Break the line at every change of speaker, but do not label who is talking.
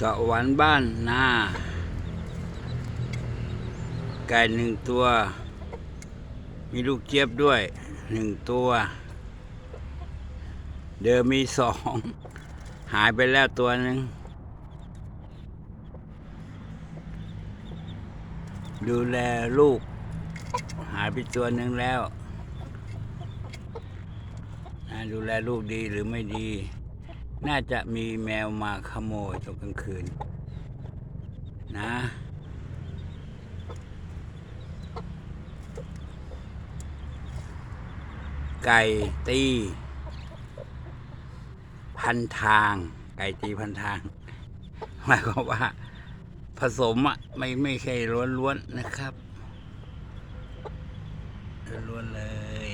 สวรรค์บ้านนาไก่หนึ่งตัว มีลูกเจี๊ยบด้วยหนึ่งตัว เดิมมีสองหายไปแล้วตัวหนึ่งดูแลลูก หายไปตัวหนึ่งแล้ว ดูแลลูกดีหรือไม่ดี น่าจะมีแมวมาขโมยตอนกลางคืน นะ ไก่ตี พันทาง ไก่ตีพันทางหมายความว่า ผสมอะไม่ไม่ใช่ล้วนๆนะครับล้วนเลย